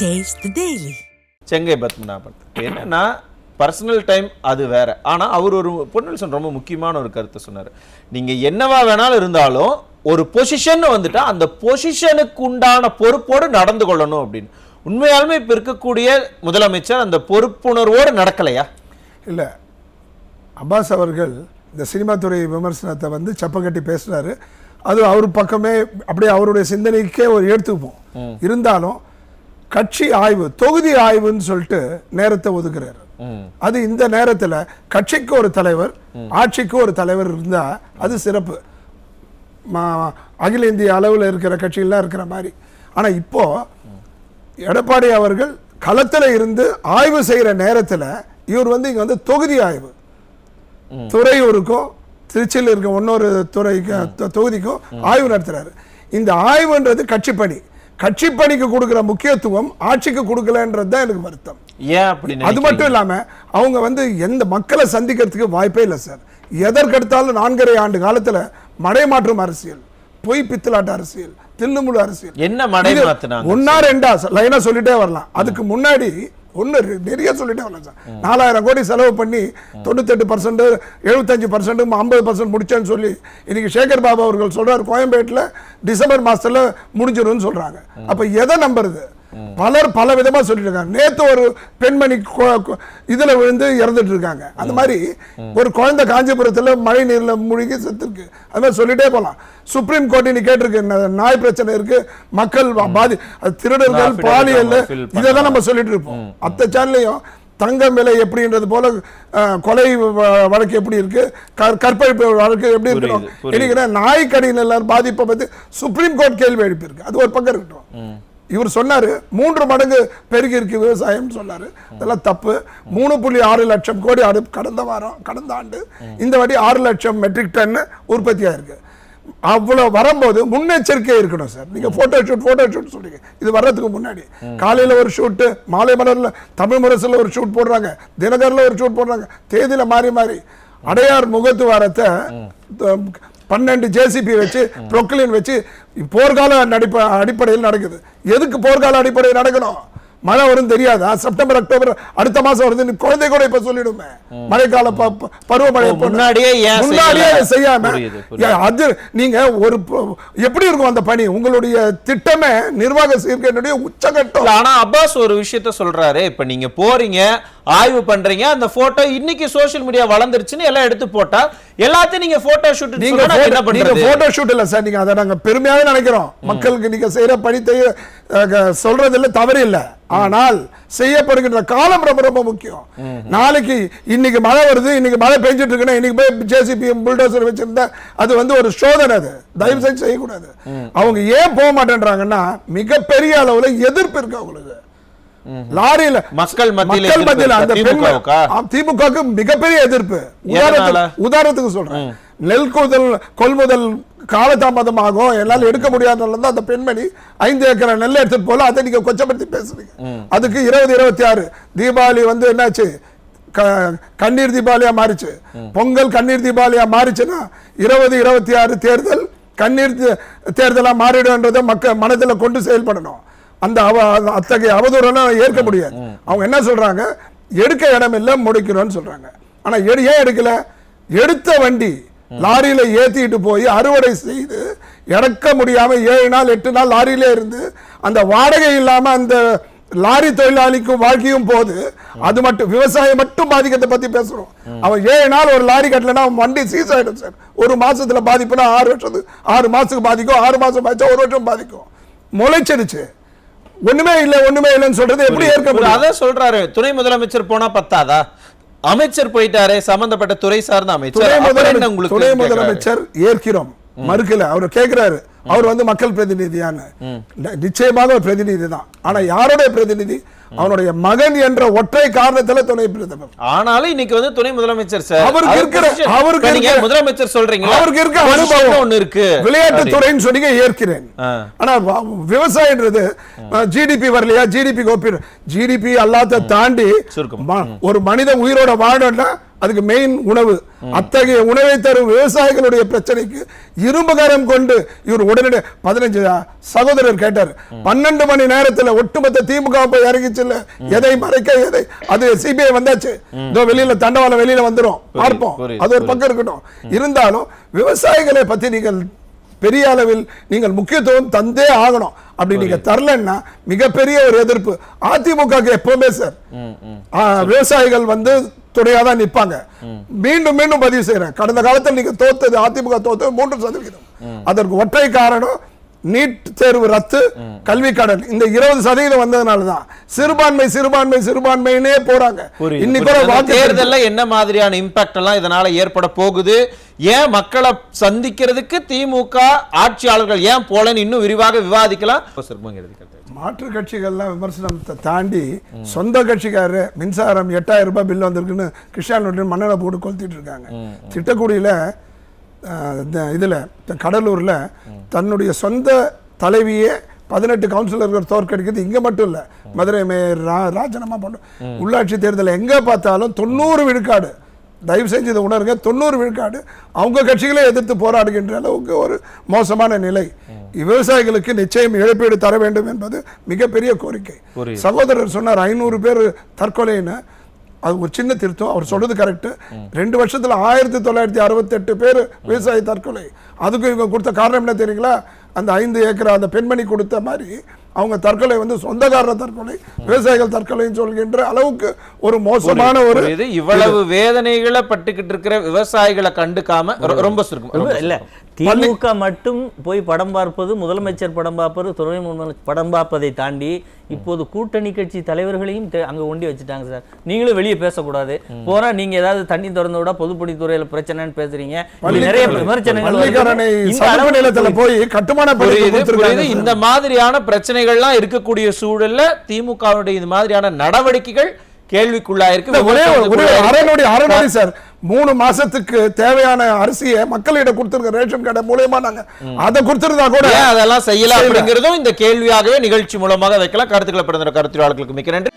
The Daily. செங்கை பத்மநாபன் என்னன்னா personal time அது வேற. ஆனா அவர் ஒரு பொன்னல்சன் ரொம்ப முக்கியமான ஒரு கருத்தை சொன்னார். நீங்க என்னவா வேணாலும் இருந்தாலும் ஒரு பொசிஷன் வந்துட்டா அந்த பொசிஷனுக்கு உண்டான பொறுப்போடு நடந்து கொள்ளணும் அப்படின்னு. உண்மையாலுமே இப்ப இருக்கக்கூடிய முதலமைச்சர் அந்த பொறுப்புணர்வோடு நடக்கலையா? இல்லை. அப்பாஸ் அவர்கள் இந்த சினிமா துறை விமர்சனத்தை வந்து சப்பக்கட்டி பேசுனாரு அது அவர் பக்கமே அப்படியே அவருடைய சிந்தனைக்கே ஒரு எடுத்துப்போம் இருந்தாலும் கட்சி ஆய்வு தொகுதி ஆய்வுன்னு சொல்லிட்டு நேரத்தை ஒதுக்குறாரு. அது இந்த நேரத்தில் கட்சிக்கு ஒரு தலைவர் ஆட்சிக்கு ஒரு தலைவர் இருந்தா அது சிறப்பு. அகில இந்திய அளவில் இருக்கிற கட்சியெல்லாம் இருக்கிற மாதிரி. ஆனால் இப்போ எடப்பாடி அவர்கள் களத்தில் இருந்து ஆய்வு செய்கிற நேரத்தில் இவர் வந்து இங்கே வந்து தொகுதி ஆய்வு. துறையூருக்கும் திருச்சியில் இருக்க இன்னொரு துறைக்கு தொகுதிக்கும் ஆய்வு நடத்துறாரு. இந்த ஆய்வுன்றது கட்சி பணி. கட்சி பணிக்கு கொடுக்கிற முக்கியத்துவம் ஆட்சிக்கு கொடுக்கலன்றது தான் எனக்கு வருத்தம். ஏன் அது? மட்டும் இல்லாம அவங்க வந்து எந்த மக்களை சந்திக்கிறதுக்கு வாய்ப்பே இல்லை சார். எதற்கெடுத்தாலும் நான்கரை ஆண்டு காலத்துல மடைமாற்றும் அரசியல் பொய் பித்தலாட்ட அரசியல் தில்லுமுழு அரசியல். என்ன ஒன்னா ரெண்டா லைனா சொல்லிட்டே வரலாம். அதுக்கு முன்னாடி ஒன்று நிறைய சொல்லிட்டேன் சார் நாலாயிரம் கோடி செலவு பண்ணி தொண்ணூத்தெட்டு பர்சன்ட் எழுபத்தஞ்சு பர்சன்ட் ஐம்பது பர்சன்ட் முடிச்சேன்னு சொல்லி இன்னைக்கு சேகர் பாபு அவர்கள் சொல்றாரு கோயம்பேட்டில் டிசம்பர் மாசத்துல முடிஞ்சிடும் சொல்றாங்க. அப்ப எதை நம்புறது? பலர் பல விதமா சொல்லிட்டு இருக்காங்க நேத்து ஒரு பெண்மணி இதுல விழுந்து இறந்துட்டு இருக்காங்க அந்த மாதிரி ஒரு குழந்தை காஞ்சிபுரத்துல மழை நீர்ல மூழ்கி செத்துருக்கு. அது மாதிரி சொல்லிட்டே போலாம். சுப்ரீம் கோர்ட் இன்னைக்கு கேட்டிருக்கு ந- நாய் பிரச்சனை இருக்கு மக்கள் பாதி திருடர்கள் பாலியல் இதை தான் நம்ம சொல்லிட்டு இருப்போம் அத்த சேனல்லையும் தங்கம் விலை எப்படின்றது போல கொலை வழக்கு எப்படி இருக்கு கற்- கற்பழிப்பு வழக்கு எப்படி இருக்கணும் நாய்க்கடியில் எல்லாரும் பாதிப்பை பத்தி சுப்ரீம் கோர்ட் கேள்வி எழுப்பியிருக்கு. அது ஒரு பக்கம் இருக்கட்டும். இவர் சொன்னாரு மூன்று மடங்கு பெருகி இருக்கு விவசாயம் சொன்னாரு. அதெல்லாம் தப்பு. மூணு புள்ளி ஆறு லட்சம் கோடி அடு கடந்த வாரம் கடந்த ஆண்டு இந்த வாட்டி ஆறு லட்சம் மெட்ரிக் டன் உற்பத்தி ஆயிருக்கு. அவ்வளவு வரும்போது முன்னெச்சரிக்கை இருக்கணும் சார். நீங்க போட்டோ ஷூட் போட்டோ ஷூட் சொல்றீங்க. இது வர்றதுக்கு முன்னாடி. காலையில ஒரு ஷூட்டு மாலை மலர்ல தமிழ் முரசுல ஒரு ஷூட் போடுறாங்க. தினகரில் ஒரு ஷூட் போடுறாங்க. தேதியில மாறி மாறி. அடையார் முகத்து வாரத்தை பன்னெண்டு ஜேசிபி வச்சு ப்ரொக்லின் வச்சு போர்க்கால அடிப்படையில் நடக்குது. எதுக்கு போர்க்கால அடிப்படையில் நடக்கணும்? மழை வரும் தெரியாதா? செப்டம்பர் அக்டோபர் அடுத்த மாசம் வருது குழந்தை கூட இப்ப சொல்லிடுமே. மழைக்கால பருவமழை? முன்னாடியே செய்யாம? அது நீங்க ஒரு எப்படி இருக்கும் அந்த பணி? உங்களுடைய திட்டமே நிர்வாக சீர்கேட்டுடைய உச்சகட்டம். ஆனா அப்பாஸ் ஒரு விஷயத்த சொல்றாரு. இப்ப நீங்க போறீங்க ஆய்வு பண்றீங்க அந்த போட்டோ இன்னைக்கு சோஷியல் மீடியா வளர்ந்துருச்சுன்னு எல்லாம் எடுத்து போட்டா எல்லாத்தையும் நீங்க போட்டோ ஷூட் நீங்க போட்டோ ஷூட் இல்ல சார். நீங்க அதை நாங்க பெருமையாவே நினைக்கிறோம். மக்களுக்கு நீங்க செய்யற அஹ், சொல்றதுல தவறு இல்ல ஆனால் செய்யப்படுகின்ற காலம் ரொம்ப ரொம்ப முக்கியம். நாளைக்கு இன்னைக்கு மழை வருது இன்னைக்கு மழை பெஞ்சிட்டு இருக்குன்னா இன்னைக்கு போய் ஜேசிபி புல்டோசர் வச்சிருந்தா அது வந்து ஒரு சோதனை அது. தயவு செஞ்சு செய்யக்கூடாது அவங்க ஏன் போக மாட்டேன்றாங்கன்னா மிகப்பெரிய அளவுல எதிர்ப்பு இருக்கு அவங்களுக்கு. லாரியில மக்கள் மத்தியில மக்கள் எதிர்ப்பு மத்தியில அந்த திமுகவுக்கா? மிகப்பெரிய எதிர்ப்பு? உதாரணத்துக்கு சொல்றேன். நெல் கொள்முதல் கொள்முதல் காலதாமதமாகும் என்னால எடுக்க முடியாதனால தான் அந்த பெண்மணி ஐந்து ஏக்கர் நெல் எடுத்துட்டு போல அதை நீங்க கொச்சப்படுத்தி பேசுறீங்க. அதுக்கு இருபது இருபத்தி ஆறு. தீபாவளி வந்து என்னாச்சு? கண்ணீர் தீபாவளியா மாறிச்சு. பொங்கல் கண்ணீர் தீபாவளியா மாறிச்சுன்னா இருபது இருபத்தி ஆறு தேர்தல் கண்ணீர் தே- தேர்தலா மாறிடும்ன்றதை மக்கள் மனதில் கொண்டு செயல்படணும். அந்த அவ அத்தகைய அவதூறெல்லாம் ஏற்க முடியாது. அவங்க என்ன சொல்றாங்க? எடுக்க இடம் இல்லை முடிக்கிறோம்னு சொல்றாங்க. ஆனா எடு ஏன் எடுக்கல? எடுத்த வண்டி லாரியில ஏத்திட்டு போய் அறுவடை செய்து இறக்க முடியாம ஏழு நாள் எட்டு நாள் லாரியிலே இருந்து அந்த வாடகை இல்லாம அந்த லாரி தொழிலாளிக்கும் வாழ்க்கையும் போது அது மட்டும் விவசாயம் மட்டும் பாதிக்கிறத பத்தி பேசுறோம். அவன் ஏழு நாள் ஒரு லாரி கட்டலன்னா அவன் வண்டி சீஸ் ஆயிடும் சார் ஒரு மாசத்துல பாதிப்புனா ஆறு வருஷத்துக்கு ஆறு மாசத்துக்கு பாதிக்கும் ஆறு மாசம் பாதிச்சா ஒரு வருஷம் பாதிக்கும். முளைச்சிடுச்சு ஒண்ணுமே இல்ல ஒண்ணுமே இல்லைன்னு சொல்றது எப்படி ஏற்க அதான் சொல்றாரு. துணை முதலமைச்சர் போனா பத்தாதா? அமைச்சர் போயிட்டாரே சம்பந்தப்பட்ட துறை சார்ந்த அமைச்சர். துணை முதலமைச்சர் ஏற்கிறோம் மறுக்கல. அவர் கேக்குறாரு. அவர் வந்து மக்கள் பிரதிநிதியான்னு. ந- நிச்சயமாக ஒரு பிரதிநிதி தான் ஆனா யாருடைய பிரதிநிதி? அவனுடைய மகன் என்ற ஒற்றை காரணத்துல துணை பிரதமர். ஆனாலும் இன்னைக்கு வந்து துணை முதலமைச்சர் சார். அவருக்கு அவர் இருக்கிற- அவருக்கு நீங்க முதலமைச்சர் சொல்றீங்க அவருக்கு இருக்க ஒண்ணு அனுபவம் இருக்கு. விளையாட்டு. துறைன்னு சொன்னீங்க ஏற்கிறேன். ஆனா வ- விவசாயன்றது ஜிடிபி வரலையா? ஜிடிபி கோப்பி ஜிடிபி எல்லாத்த தாண்டி ஒரு மனித உயிரோட வாழணும்னா அதுக்கு மெயின் உணவு. அத்தகைய உணவை தரும் விவசாயிகளுடைய பிரச்சனைக்கு இரும்புகரம் கொண்டு இவர் உடனடி பதினஞ்சு சகோதரர் கேட்டார். பன்னெண்டு மணி நேரத்துல ஒட்டுமொத்த திமுக போய் இறங்கிச்சுல்ல எதை மறைக்க எதை? அது சிபிஐ வந்தாச்சு. இதோ வெளியில தண்டவாளம் வெளியில வந்துரும். பார்ப்போம். அது ஒரு பக்கம் இருக்கட்டும். இருந்தாலும் விவசாயிகளை பத்தி நீங்கள் பெரிய அளவில் நீங்கள் முக்கியத்துவம் தந்தே ஆகணும். அப்படி நீங்க தரலன்னா மிகப்பெரிய ஒரு எதிர்ப்பு. அதிமுகக்கு எப்பவுமே சார். விவசாயிகள் வந்து துணையா தான் நிப்பாங்க மீண்டும் மீண்டும் பதிவு செய்யறேன் கடந்த காலத்தில் நீங்க தோத்தது அதிமுக தோத்தது மூன்று சதவீதம் அதற்கு ஒற்றை காரணம் நீட் தேர்வு ரத்து கல்வி கடன். இந்த இருபது சதவீதம் வந்ததுனால தான் சிறுபான்மை சிறுபான்மை சிறுபான்மையினே போறாங்க. இன்னைக்கு தேர்தல்ல என்ன மாதிரியான இம்பாக்ட் எல்லாம் இதனால ஏற்பட போகுது? ஏன் மக்களை சந்திக்கிறதுக்கு திமுக ஆட்சியாளர்கள் ஏன் போலன்னு இன்னும் விரிவாக விவாதிக்கலாம். மாற்று கட்சிகள்லாம் விமர்சனத்தை தாண்டி சொந்த கட்சிக்காரரு மின்சாரம் எட்டாயிரம் ரூபாய் பில் வந்திருக்குன்னு கிருஷ்ணான் மண்ணெண்ணை போட்டு கொளுத்திட்டு இருக்காங்க. திட்டக்குடியில இதுல கடலூர்ல தன்னுடைய சொந்த தலைவியே பதினெட்டு கவுன்சிலர்கள் தோற்கடிக்கிறது. இங்க மட்டும் இல்ல. மதுரை மேயர் ரா- ராஜினாமா பண்ண. உள்ளாட்சி தேர்தல் எங்க பார்த்தாலும் தொண்ணூறு விழுக்காடு தயவு செஞ்சு இதை உணருங்க தொண்ணூறு விழுக்காடு அவங்க கட்சிகளே எதிர்த்து போராடுகின்ற அளவுக்கு ஒரு மோசமான நிலை. விவசாயிகளுக்கு நிச்சயம் இழப்பீடு தர வேண்டும் என்பது மிகப்பெரிய கோரிக்கை. சகோதரர் சொன்னார் ஐநூறு பேர் தற்கொலைன்னு. அது ஒரு சின்ன திருத்தம். அவர் சொல்றது கரெக்ட் ரெண்டு வருஷத்துல ஆயிரத்தி தொள்ளாயிரத்தி அறுபத்தி எட்டு பேர் விவசாய தற்கொலை. அதுக்கு இவங்க கொடுத்த காரணம் என்ன தெரியுங்களா? அந்த ஐந்து ஏக்கர் அந்த பெண்மணி கொடுத்த மாதிரி அவங்க தற்கொலை வந்து சொந்தக்காரர் தற்கொலை விவசாயிகள் தற்கொலைன்னு சொல்கின்ற அளவுக்கு ஒரு மோசமான ஒரு புரியுது இவ்வளவு வேதனைகளை பட்டுக்கிட்டு இருக்கிற விவசாயிகளை கண்டுக்காம ரொம்ப சுருக்கம் இல்ல திமுக மட்டும் போய் படம் பார்ப்பது முதலமைச்சர் படம் பார்ப்பது துணை படம் பார்ப்பதை தாண்டி இப்போது கூட்டணி கட்சி தலைவர்களையும் அங்க ஒண்டி வச்சுட்டாங்க சார். நீங்களும் வெளியே பேசக்கூடாது. போனா நீங்க ஏதாவது தண்ணி திறந்து விட பொதுப்பணித்துறையில பிரச்சனைன்னு பேசுறீங்க. நிறைய விமர்சனங்கள் போய் கட்டுமான இந்த மாதிரியான பிரச்சனைகள்லாம் இருக்கக்கூடிய சூழல்ல திமுகவுடைய இந்த மாதிரியான நடவடிக்கைகள் கேள்விக்குள்ளாயிருக்கு ஒரே ஒரு- விமர்சனத்துக்குள்ளாயிருக்கு. அரைநொடி அரைநொடி சார் மூணு மாசத்துக்கு தேவையான அரிசியை மக்களிடம் கொடுத்திருக்க ரேஷன் கடை மூலியமா நாங்க அதை கொடுத்திருந்தா கூட அதெல்லாம் செய்யல செய்யல. அப்படிங்கிறதும் இந்த கேள்வியாகவே நிகழ்ச்சி மூலமாக வைக்கலாம் கருத்துக்களை பிறந்த கருத்துரையாளர்களுக்கு மிக்க நன்றி